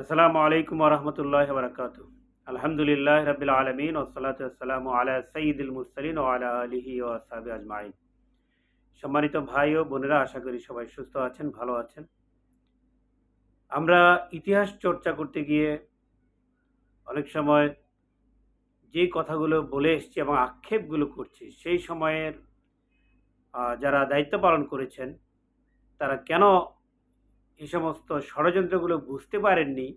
আসসালামু আলাইকুম রহমতুল্লাহ বরকাত আলহামদুলিল্লাহ রবিল আলমিন ওসলাতাম আলা সঈদুল মুসলিন ও আলা আলিহি ও সাহাবি আজমাইন। সম্মানিত ভাই ও বোনেরা, আশা করি সবাই সুস্থ আছেন, ভালো আছেন। আমরা ইতিহাস চর্চা করতে গিয়ে অনেক সময় যে কথাগুলো বলে এসছি এবং আক্ষেপগুলো করছি, সেই সময়ের যারা দায়িত্ব পালন করেছেন, তারা কেন এই সমস্ত ষড়যন্ত্রগুলো বুঝতে পারেননি,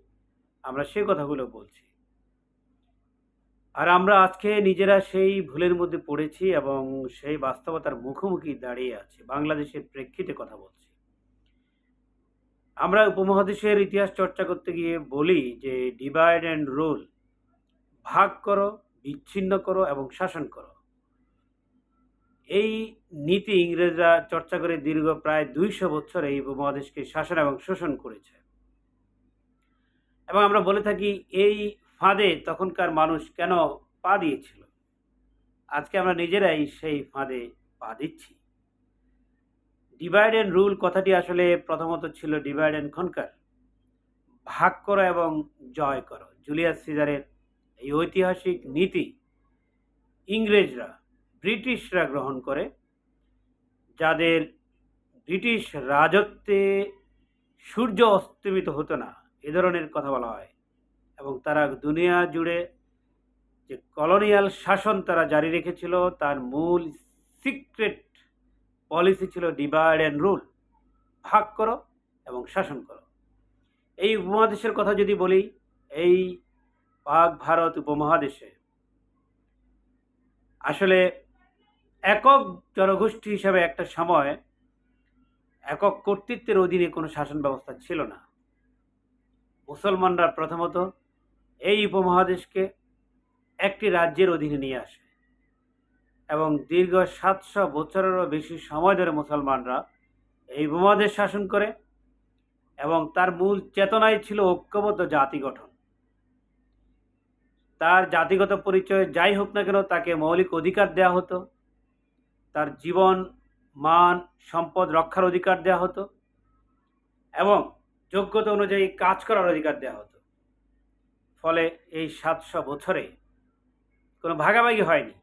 আমরা সে কথাগুলো বলছি। আর আমরা আজকে নিজেরা সেই ভুলের মধ্যে পড়েছি এবং সেই বাস্তবতার মুখোমুখি দাঁড়িয়ে আছি, বাংলাদেশের প্রেক্ষিতে কথা বলছি। আমরা উপমহাদেশের ইতিহাস চর্চা করতে গিয়ে বলি যে ডিভাইড অ্যান্ড রুল ভাগ করো, বিচ্ছিন্ন করো এবং শাসন করো। এই নীতি ইংরেজরা চর্চা করে দীর্ঘ প্রায় দুইশো বছর এই উপমহাদেশকে শাসন এবং শোষণ করেছে। এবং আমরা বলে থাকি, এই ফাঁদে তখনকার মানুষ কেন পা দিয়েছিল? আজকে আমরা নিজেরাই সেই ফাঁদে পা দিচ্ছি। ডিভাইড অ্যান্ড রুল কথাটি আসলে প্রথমত ছিল ডিভাইড অ্যান্ড কনকার। ভাগ করো এবং জয় করো। জুলিয়াস সিজারের এই ঐতিহাসিক নীতি ইংরেজরা ব্রিটিশরা গ্রহণ করে, যাদের ব্রিটিশ রাজত্বে সূর্য অস্তমিত হতো না, এ ধরনের কথা বলা হয়। এবং তারা দুনিয়া জুড়ে যে কলোনিয়াল শাসন তারা জারি রেখেছিল, তার মূল সিক্রেট পলিসি ছিল ডিভাইড অ্যান্ড রুল। ভাগ করো এবং শাসন করো। এই উপমহাদেশের কথা যদি বলি, এই পাক ভারত উপমহাদেশে আসলে একক জনগোষ্ঠী হিসাবে একটা সময় একক কর্তৃত্বের অধীনে কোনো শাসন ব্যবস্থা ছিল না। মুসলমানরা প্রথমত এই উপমহাদেশকে একটি রাজ্যের অধীনে নিয়ে আসে এবং দীর্ঘ সাতশো বছরেরও বেশি সময় ধরে মুসলমানরা এই উপমহাদেশ শাসন করে এবং তার মূল চেতনাই ছিল ঐক্যবদ্ধ জাতি গঠন। তার জাতিগত পরিচয় যাই হোক না কেন তাকে মৌলিক অধিকার দেওয়া হতো। তার জীবন, মান, সম্পদ রক্ষার অধিকার দেওয়া হতো এবং যোগ্যতা অনুযায়ী কাজ করার অধিকার দেওয়া হতো। ফলে এই সাতশো বছরে কোনো ভাগাভাগি হয়নি,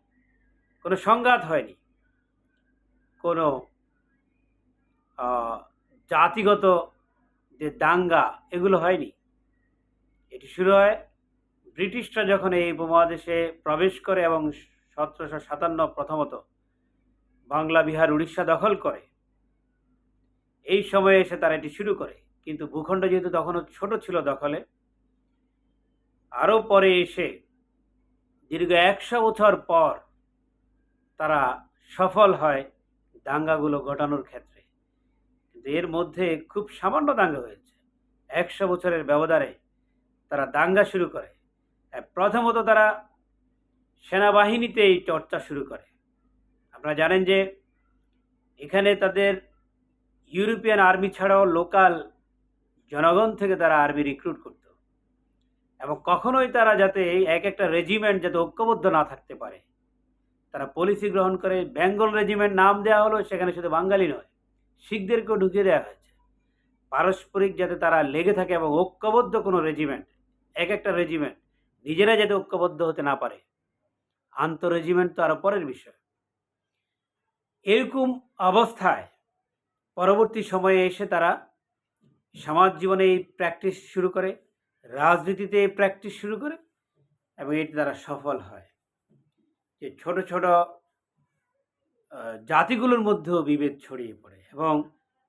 কোনো সংঘাত হয়নি, কোনো জাতিগত যে দাঙ্গা এগুলো হয়নি। এটি শুরু হয় ব্রিটিশরা যখন এই উপমহাদেশে প্রবেশ করে এবং সতেরোশো সাতান্ন প্রথমত বাংলা, বিহার, উড়িষ্যা দখল করে। এই সময়ে এসে তারা এটি শুরু করে। কিন্তু ভূখণ্ড যেহেতু তখনও ছোট ছিল দখলে, আরও পরে এসে দীর্ঘ একশো বছর পর তারা সফল হয় দাঙ্গাগুলো ঘটানোর ক্ষেত্রে। কিন্তু এর মধ্যে খুব সামান্য দাঙ্গা হয়েছে। একশো বছরের ব্যবধানে তারা দাঙ্গা শুরু করে। প্রথমত তারা সেনাবাহিনীতে এই চর্চা শুরু করে। আপনারা জানেন যে এখানে তাদের ইউরোপিয়ান আর্মি ছাড়াও লোকাল জনগণ থেকে তারা আর্মি রিক্রুট করত। এবং কখনোই তারা যাতে এক একটা রেজিমেন্ট যাতে ঐক্যবদ্ধ না থাকতে পারে। তারা পলিসি গ্রহণ করে, বেঙ্গল রেজিমেন্ট নাম দেওয়া হলো, সেখানে শুধু বাঙালি নয়, শিখদেরকেও ঢুকিয়ে দেওয়া হয়েছে। পারস্পরিক যাতে তারা লেগে থাকে এবং ঐক্যবদ্ধ কোনো রেজিমেন্ট, এক একটা রেজিমেন্ট, নিজেরা যাতে ঐক্যবদ্ধ হতে না পারে। আন্তঃ রেজিমেন্ট তো আরও পরের বিষয়। এরকম অবস্থায় পরবর্তী সময়ে এসে তারা সমাজ জীবনে এই প্র্যাকটিস শুরু করে, রাজনীতিতে এই প্র্যাকটিস শুরু করে এবং এটি তারা সফল হয়। যে ছোট ছোট জাতিগুলোর মধ্যেও বিভেদ ছড়িয়ে পড়ে এবং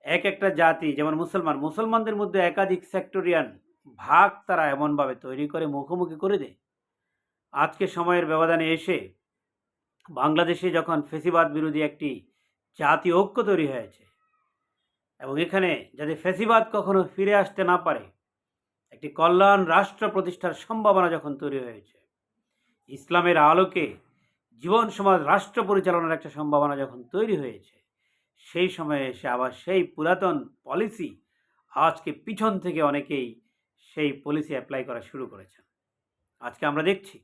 এক একটা জাতি, যেমন মুসলমান, মুসলমানদের মধ্যে একাধিক সেক্টরিয়ান ভাগ তারা এমনভাবে তৈরি করে, মুখোমুখি করে দেয়। আজকে সময়ের ব্যবধানে এসে বাংলাদেশে যখন ফেসিবাদ বিরোধী একটি জাতীয় ঐক্য তৈরি হয়েছে এবং এখানে যাতে ফেসিবাদ কখনো ফিরে আসতে না পারে, একটি কল্যাণ রাষ্ট্র প্রতিষ্ঠার সম্ভাবনা যখন তৈরি হয়েছে, ইসলামের আলোকে জীবন, সমাজ, রাষ্ট্র পরিচালনার একটা সম্ভাবনা যখন তৈরি হয়েছে, সেই সময়ে এসে আবার সেই পুরাতন পলিসি আজকে পিছন থেকে অনেকেই সেই পলিসি অ্যাপ্লাই করা শুরু করেছেন। আজকে আমরা দেখছি,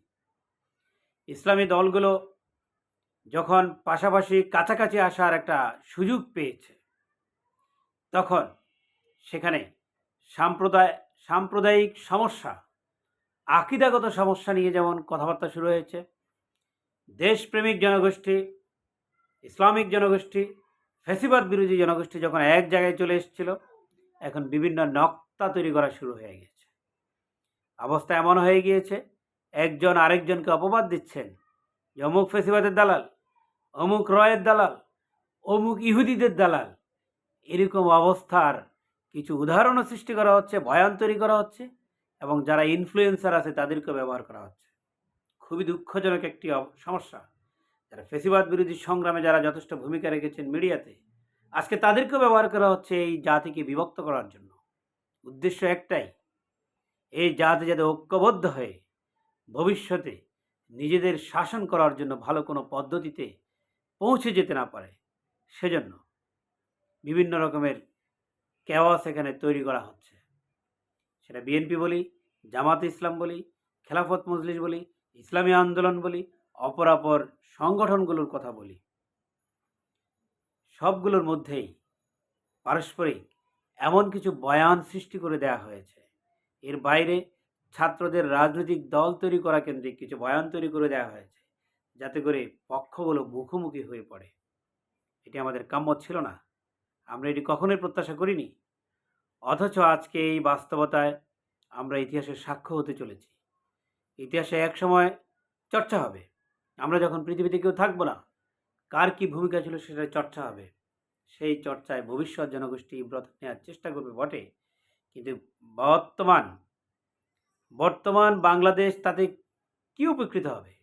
ইসলামী দলগুলো যখন পাশাপাশি কাছাকাছি আসার একটা সুযোগ পেয়েছে, তখন সেখানে সাম্প্রদায়, সাম্প্রদায়িক সমস্যা, আকিদাগত সমস্যা নিয়ে যেমন কথাবার্তা শুরু হয়েছে, দেশপ্রেমিক জনগোষ্ঠী, ইসলামিক জনগোষ্ঠী, ফেসিবাদ বিরোধী জনগোষ্ঠী যখন এক জায়গায় চলে এসেছিল, এখন বিভিন্ন নক্তা তৈরি করা শুরু হয়ে গেছে। অবস্থা এমন হয়ে গিয়েছে, একজন আরেকজনকে অপবাদ দিচ্ছেন যে অমুক ফেসিবাদের দালাল। অমুক রয়ের দালাল, অমুক ইহুদিদের দালাল। এরকম অবস্থার কিছু উদাহরণও সৃষ্টি করা হচ্ছে, বয়ান তৈরি করা হচ্ছে এবং যারা ইনফ্লুয়েন্সার আছে তাদেরকে ব্যবহার করা হচ্ছে। খুবই দুঃখজনক একটি সমস্যা। যারা ফেসিবাদ বিরোধী সংগ্রামে যারা যথেষ্ট ভূমিকা রেখেছেন মিডিয়াতে, আজকে তাদেরকেও ব্যবহার করা হচ্ছে এই জাতিকে বিভক্ত করার জন্য। উদ্দেশ্য একটাই, এই জাতি যাতে ঐক্যবদ্ধ হয়ে ভবিষ্যতে নিজেদের শাসন করার জন্য ভালো কোনো পদ্ধতিতে পৌঁছে যেতে না পারে। সেজন্য বিভিন্ন রকমের কেওয়াস এখানে তৈরি করা হচ্ছে। সেটা বিএনপি বলি, জামাত ইসলাম বলি, খেলাফত মজলিস বলি, ইসলামী আন্দোলন বলি, অপরাপর সংগঠনগুলোর কথা বলি। সবগুলোর মধ্যেই পারস্পরিক এমন কিছু বয়ান সৃষ্টি করে দেয়া হয়েছে। এর বাইরে ছাত্রদের রাজনৈতিক দল তৈরি করা কেন্দ্রিক কিছু বয়ান তৈরি করে দেওয়া হয়েছে। যাতে করে পক্ষগুলো মুখোমুখি হয়ে পড়ে। এটি আমাদের কাম্য ছিল না। আমরা এটি কখনোই প্রত্যাশা করিনি। অথচ আজকে এই বাস্তবতায় আমরা ইতিহাসের সাক্ষ্য হতে চলেছি। ইতিহাসে এক সময় চর্চা হবে। আমরা যখন পৃথিবীতে কেউ থাকব না, কার কি ভূমিকা ছিল সেটা চর্চা হবে। সেই চর্চায় ভবিষ্যৎ জনগোষ্ঠী ব্রত নেওয়ার চেষ্টা করবে বটে। কিন্তু বর্তমান বর্তমান বাংলাদেশ তাতে কি উপকৃত হবে?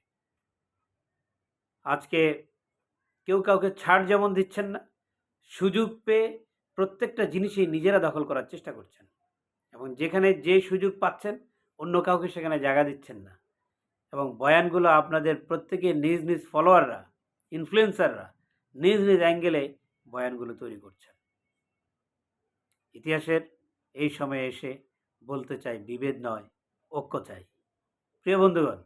আজকে কেউ কাউকে ছাড় যেমন দিচ্ছেন না, সুযোগ পেয়ে প্রত্যেকটা জিনিসই নিজেরা দখল করার চেষ্টা করছেন। এবং যেখানে যে সুযোগ পাচ্ছেন, অন্য কাউকে সেখানে জায়গা দিচ্ছেন না। এবং বয়ানগুলো আপনাদের প্রত্যেকে নিজ নিজ ফলোয়াররা, ইনফ্লুয়েন্সাররা নিজ নিজ অ্যাঙ্গেলে বয়ানগুলো তৈরি করছেন। ইতিহাসের এই সময়ে এসে বলতে চাই, বিভেদ নয়, ঐক্য চাই। প্রিয় বন্ধুগণ,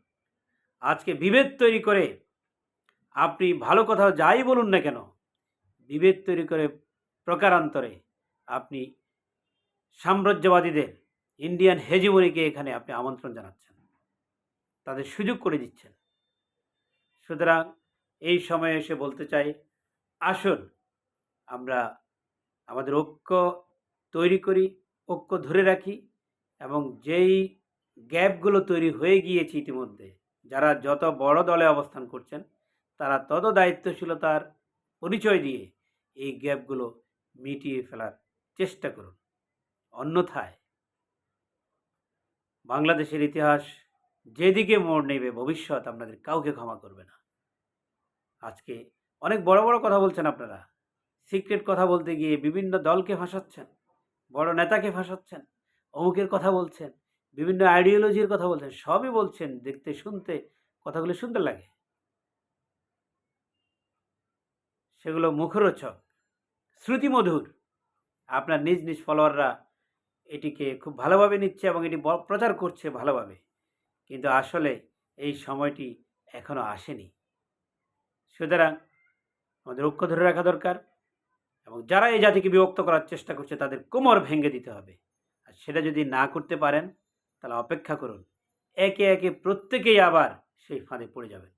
আজকে বিভেদ তৈরি করে আপনি ভালো কথা যাই বলুন না কেন, বিভেদ তৈরি করে প্রকারান্তরে আপনি সাম্রাজ্যবাদীদের ইন্ডিয়ান হেজিমনিকে এখানে আপনি আমন্ত্রণ জানাচ্ছেন, তাদের সুযোগ করে দিচ্ছেন। সুতরাং এই সময়ে এসে বলতে চাই, আসুন আমরা আমাদের ঐক্য তৈরি করি, ঐক্য ধরে রাখি এবং যেই গ্যাপগুলো তৈরি হয়ে গিয়েছে ইতিমধ্যে, যারা যত বড় দলে অবস্থান করছেন তারা তত দায়িত্বশীলতার পরিচয় দিয়ে এই গ্যাপগুলো মিটিয়ে ফেলার চেষ্টা করুন। অন্যথায় বাংলাদেশের ইতিহাস যেদিকে মোড় নেবে, ভবিষ্যৎ আপনাদের কাউকে ক্ষমা করবে না। আজকে অনেক বড় বড় কথা বলছেন আপনারা। সিক্রেট কথা বলতে গিয়ে বিভিন্ন দলকে ফাঁসাচ্ছেন, বড় নেতাকে ফাঁসাচ্ছেন, অমুকের কথা বলছেন, বিভিন্ন আইডিওলজির কথা বলছেন, সবই বলছেন দেখতে, শুনতে, কথাগুলো সুন্দর লাগে। সেগুলো মুখরোচক। শ্রুতিমধুর। আপনার নিজ নিজ ফলোয়াররা এটিকে খুব ভালোভাবে নিচ্ছে এবং এটি প্রচার করছে ভালোভাবে। কিন্তু আসলে এই সময়টি এখনও আসেনি। সুতরাং আমাদের ঐক্য ধরে রাখা দরকার এবং যারা এই জাতিকে বিভক্ত করার চেষ্টা করছে, তাদের কোমর ভেঙে দিতে হবে। আর সেটা যদি না করতে পারেন, তাহলে অপেক্ষা করুন। একে একে প্রত্যেকেই আবার সেই ফাঁদে পড়ে যাবেন।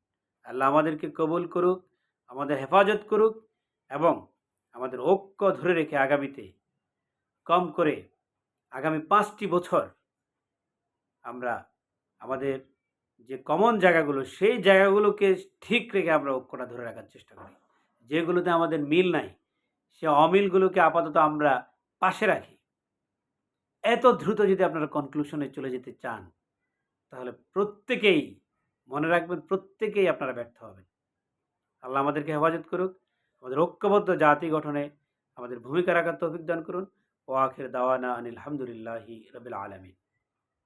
আল্লাহ আমাদেরকে কবুল করুক আমাদের হেফাজত করুক এবং আমাদের ঐক্য ধরে রেখে আগামীতে কম করে আগামী পাঁচটি বছর আমরা আমাদের যে কমন জায়গাগুলো, সেই জায়গাগুলোকে ঠিক রেখে আমরা ঐক্যটা ধরে রাখার চেষ্টা করি। যেগুলোতে আমাদের মিল নাই, সে অমিলগুলোকে আপাতত আমরা পাশে রাখি। এত দ্রুত যদি আপনারা কনক্লুশনে চলে যেতে চান, তাহলে প্রত্যেকেই মনে রাখবেন, প্রত্যেকেই আপনারা ব্যর্থ হবেন। আল্লাহ আমাদেরকে হেফাজত করুক, আমাদের ঐক্যবদ্ধ জাতি গঠনে আমাদের ভূমিকা রাখার তৌফিক দান করুন। ও আখের দাওয়ানা আনিল আলহামদুলিল্লাহি রবিল আলমিন।